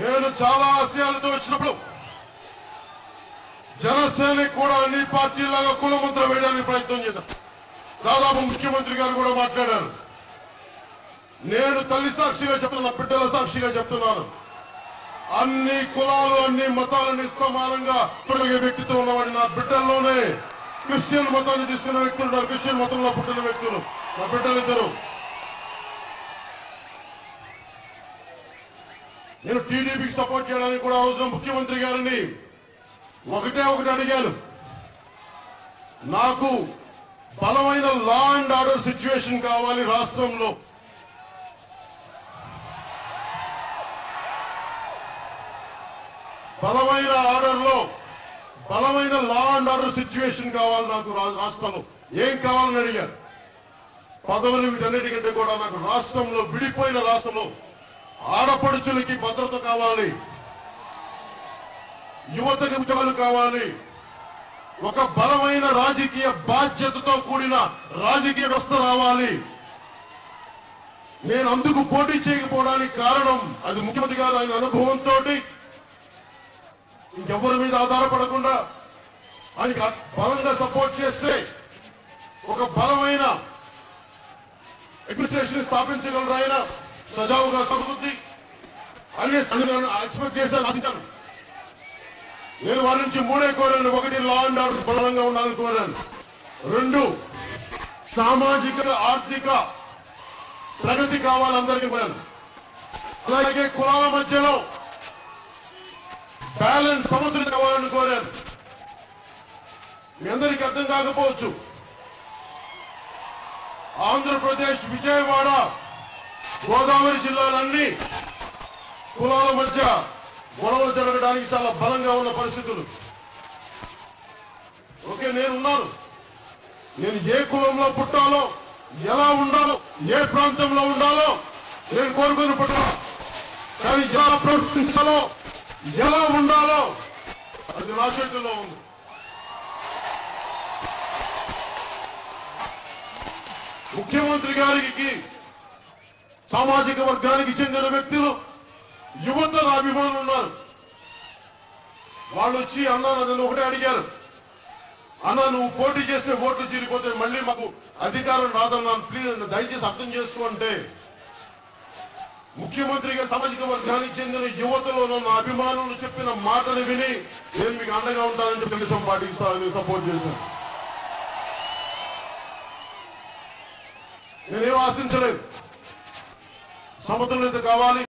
నేను చాలా ఆశయాలతో వచ్చినప్పుడు జనసేనకి కూడా అన్ని పార్టీలాగా కులమంత్ర వేయడానికి ప్రయత్నం చేశాను దాదాపు ముఖ్యమంత్రి గారు కూడా మాట్లాడారు. నేను తల్లి సాక్షిగా చెప్తున్నా బిడ్డల సాక్షిగా చెప్తున్నాను. అన్ని కులాలు అన్ని మతాలని సమానంగా తొలగే వ్యక్తితో ఉన్నవాడు నా బిడ్డల్లోనే క్రిస్టియన్ మతాన్ని తీసుకున్న వ్యక్తులు క్రిస్టియన్ మతంలో పుట్టిన వ్యక్తులు నా బిడ్డలిద్దరు. నేను టీడీపీకి సపోర్ట్ చేయడానికి కూడా అవసరం ముఖ్యమంత్రి గారిని. ఒకటే ఒకటి అడిగాను. నాకు బలమైన లా అండ్ ఆర్డర్ సిచ్యువేషన్ కావాలి రాష్ట్రంలో. బలమైన ఆర్డర్లో బలమైన లా అండ్ ఆర్డర్ సిచ్యువేషన్ కావాలి నాకు రా- రాష్ట్రంలో. ఏం కావాలని అడిగారు? పదవులు వీటన్నిటికంటే కూడా నాకు రాష్ట్రంలో విడిపోయిన రాష్ట్రంలో ఆడపడుచులకి భద్రత కావాలి. యువతకి ఉద్యోగాలు కావాలి. ఒక బలమైన రాజకీయ బాధ్యతతో కూడిన రాజకీయ వ్యవస్థ రావాలి. నేను అందుకు పోటీ చేయకపోవడానికి కారణం అది ముఖ్యమంత్రి గారు ఆయన అనుభవంతో ఇంకెవరి మీద ఆధారపడకుండా ఆయనకి బలంగా సపోర్ట్ చేస్తే ఒక బలమైన అడ్మినిస్ట్రేషన్ స్థాపించగలరు ఆయన? సజావుగా సాగుతుంది అనే ఎక్స్పెక్ట్ చేశాను ఆశించాను నేను వారి నుంచి మూడే కోరాను ఒకటి లా అండ్ ఆర్డర్ బలంగా ఉండాలని కోరాను. రెండు సామాజిక ఆర్థిక ప్రగతి కావాలి అందరికీ కోరాను. అలాగే కులాల మధ్యలో బ్యాలెన్స్ సముద్రం కావాలని కోరాను. మీ అందరికీ అర్థం కాకపోవచ్చు. ఆంధ్రప్రదేశ్ విజయవాడ గోదావరి జిల్లాలన్నీ కులాల మధ్య గొడవలు జరగడానికి చాలా బలంగా ఉన్న పరిస్థితులు. ఓకే నేనున్నాను. నేను ఏ కులంలో పుట్టాలో ఎలా ఉండాలో ఏ ప్రాంతంలో ఉండాలో నేను కోరుకుని పుట్టా కానీ ఎలా ప్రవర్తించాలో ఎలా ఉండాలో అది నా చేతుల్లో ఉంది. ముఖ్యమంత్రి గారికి సామాజిక వర్గానికి చెందిన వ్యక్తులు యువత నా అభిమానులు ఉన్నారు. వాళ్ళు వచ్చి అన్నా నన్ను ఒకటే అడిగారు. అన్న నువ్వు పోటీ చేస్తే ఓట్లు చీరిపోతే మళ్ళీ మాకు అధికారం రాదన్నాను ప్లీజ్ దయచేసి అర్థం చేసుకోంటే ముఖ్యమంత్రి గారి సామాజిక వర్గానికి చెందిన యువతలో నా అభిమానులు చెప్పిన మాటలు విని నేను మీకు అండగా ఉంటానని చెప్పి తెలుగుదేశం సపోర్ట్ చేశాను. నేనేం ఆశించలేదు. సమతుల్యత కావాలి.